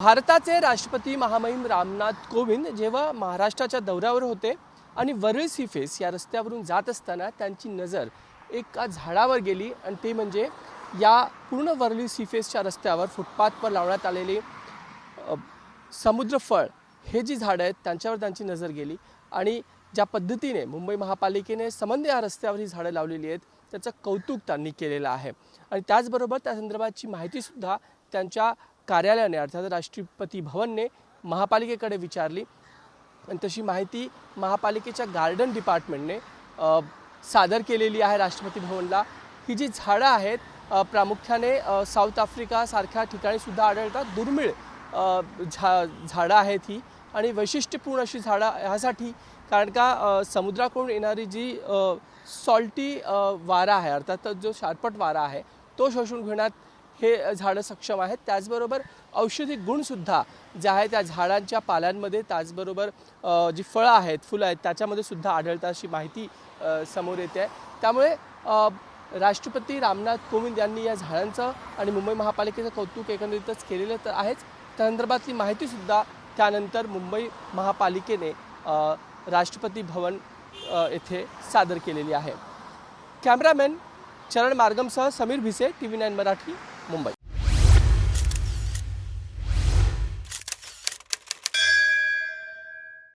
भारताचे राष्ट्रपती महामहिम रामनाथ कोविंद जेव्हा महाराष्ट्राच्या दौऱ्यावर होते आणि वरळी सीफेस या रस्त्यावरून जात असताना त्यांची नजर एका झाडावर गेली आणि ते म्हणजे या पूर्ण वरळी सीफेसच्या रस्त्यावर फुटपाथवर लावण्यात आलेली समुद्रफळ हे जी झाडं आहेत त्यांच्यावर त्यांची नजर गेली आणि ज्या पद्धतीने मुंबई महापालिकेने संबंध या रस्त्यावर ही झाडं लावलेली आहेत त्याचं कौतुक त्यांनी केलेलं आहे. आणि त्याचबरोबर त्या संदर्भातची माहितीसुद्धा त्यांच्या कार्यालयाने अर्थात राष्ट्रपती भवनने महापालिकेकडे विचारली. आणि तशी माहिती महापालिकेच्या गार्डन डिपार्टमेंटने सादर केलेली आहे राष्ट्रपती भवनला. ही जी झाडं आहेत प्रामुख्याने साऊथ आफ्रिकासारख्या ठिकाणीसुद्धा आढळतात. दुर्मिळ झा झाडं आहेत ही. आणि वैशिष्ट्यपूर्ण अशी झाडं ह्यासाठी कारण का समुद्राकडून येणारी जी सॉल्टी वारा आहे अर्थात जो शारपट वारा आहे तो शोषून घेण्यात हे झाडं सक्षम आहेत. त्याचबरोबर औषधी गुणसुद्धा जे आहे त्या झाडांच्या पाल्यांमध्ये त्याचबरोबर जी फळं आहेत फुलं आहेत त्याच्यामध्ये सुद्धा आढळतात अशी माहिती समोर येते. आहे त्यामुळे राष्ट्रपती रामनाथ कोविंद यांनी या झाडांचं आणि मुंबई महापालिकेचं कौतुक एकंदरीतच केलेलं तर आहेच. त्या संदर्भातली माहितीसुद्धा त्यानंतर मुंबई महापालिकेने राष्ट्रपती भवन येथे सादर केलेली आहे. Cameraman Charan मार्गमसह Sameer Bhise T V nine Marathi. Mumbai